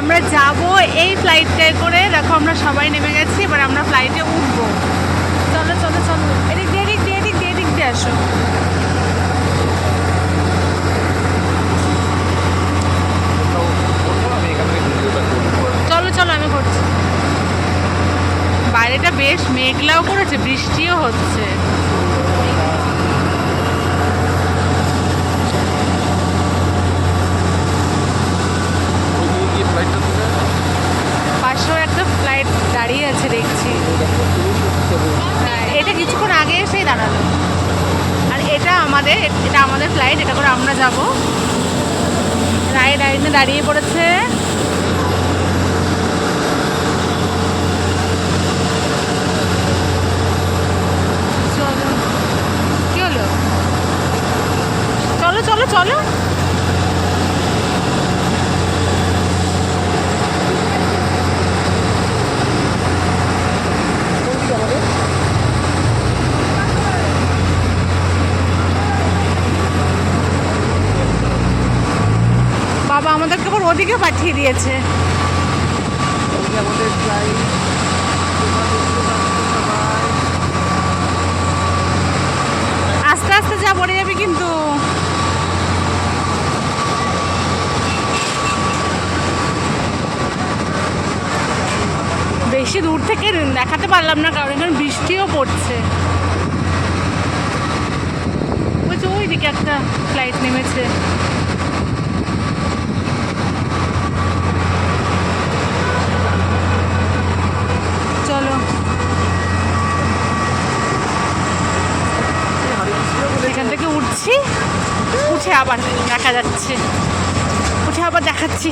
আমরা যাব এই ফ্লাইটটায় করে। দেখো, আমরা সবাই নেমে গেছি, এবার আমরা ফ্লাইটে উঠবো। চলো চলো চলো। এদিক দিয়ে এদিক দিয়ে এদিক দিয়ে এদিক দিয়ে আসো। চলো চলো, আমি করছি বাইরেটা বেশ মেঘলাও করেছে, বৃষ্টিও হচ্ছে। আমাদের এটা আমাদের ফ্লাইট এটা করে আমরা যাব। রাইড লাইনে দাঁড়িয়ে পড়েছে চলো কি হলো চলো চলো চলো বাবা আমাদেরকে আবার ওদিকে পাঠিয়ে দিয়েছে। আমাদের আস্তে আস্তে যা পড়ে যাবে কিন্তু। বেশি দূর থেকে দেখাতে পারলাম না কারণ এখানে বৃষ্টিও পড়ছে। ওই যে ওই দিকে একটা ফ্লাইট নেমেছে চলো উঠছি উঠে আবার দেখা যাচ্ছে। উঠে আবার দেখাচ্ছি।